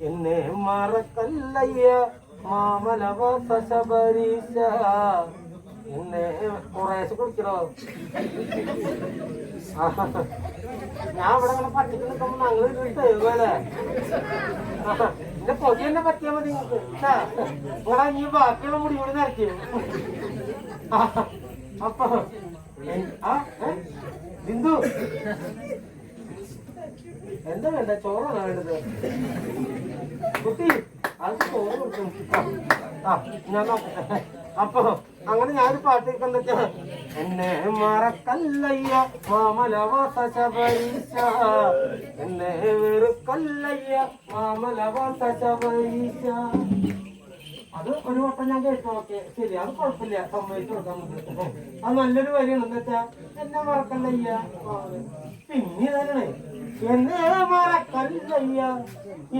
എന്നെ മറക്കല്ലയ്യ മാമലവാസ ശബരീശ എന്നെ കുറേശ്ശെ കുടിക്കണോ. ഞാൻ ഇവിടെ ഇങ്ങനെ പച്ചക്ക് നിൽക്കുമ്പോ ഞങ്ങൾ തരുവല്ലേ എന്റെ പൊതി തന്നെ പറ്റിയാ മതി ഇവിടെ നീ ബാക്കിയുള്ള മുടി കൂടി ആഹാ. അപ്പൊ? ബിന്ദു എന്താ വേണ്ട ചോറാണ് വേണ്ടത് കുട്ടി അത് ചോറ് ഞാൻ അപ്പൊ അങ്ങനെ ഞാനൊരു പാട്ട് വെച്ചാ എന്നെ മറക്കല്ലയ്യ മാമലവാസ ശബരീശ എന്നെ വെറുക്കല്ലയ്യ മാമലവാസ ശബരീശ അത് ഒരു വട്ടം ഞാൻ കേട്ടു ഓക്കെ. ശരി അത് കുഴപ്പമില്ല. സമ്മതിച്ചു കൊടുക്കാൻ അത് നല്ലൊരു വരിയാണ് എന്താ വെച്ചാ എന്നെ മറക്കല്ലയ്യ പിന്നെ തന്നെ എന്നെ മറക്കല്ലയ്യ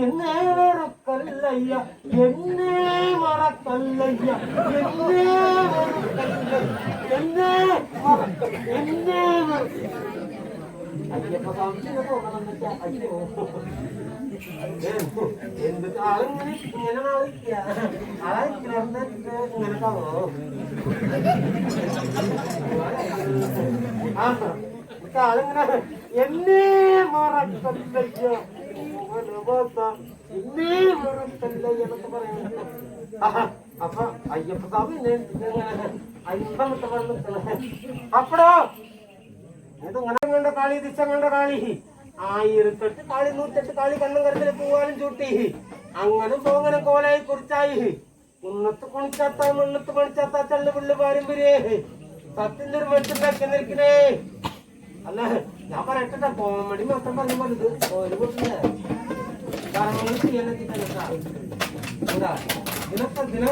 എന്നെ വെറുക്കല്ലയ്യ എന്നെ മറക്കല്ലയ്യ എന്നെ എന്നെ എന്നെ അയ്യപ്പ സ്വാമിക്ക് തോന്നണം അയ്യോ. എന്ത് ഇങ്ങനെ ആഹാ, അപ്പൊ അയ്യപ്പ സ്വാമി അയ്യപ്പത്തെ അപ്പടോ? ഇതിങ്ങനെ കാളി കണ്ട കാളി. ആയിരത്തെട്ട് കാളി നൂറ്റെട്ട് കാളി കണ്ണും കരുതൽ പൂവാനും ചൂട്ടി. അങ്ങനെ പോങ്ങനെ കോലായി കുറിച്ചായി. കുന്നത്ത് കുണിച്ചാത്ത മണ്ണത്ത് പണിച്ചാത്ത ചള്ളു പിള്ളു പാരമ്പര്യേ സത്യന്റെ ഒരു നിൽക്കണേ. അല്ല ഞാൻ പറയട്ടെ കോമഡി മാത്രം പറഞ്ഞ പോലത് ഒരു കുട്ടില്ല കാരണം ചെയ്യാൻ ഇതിനൊക്കെ ദിന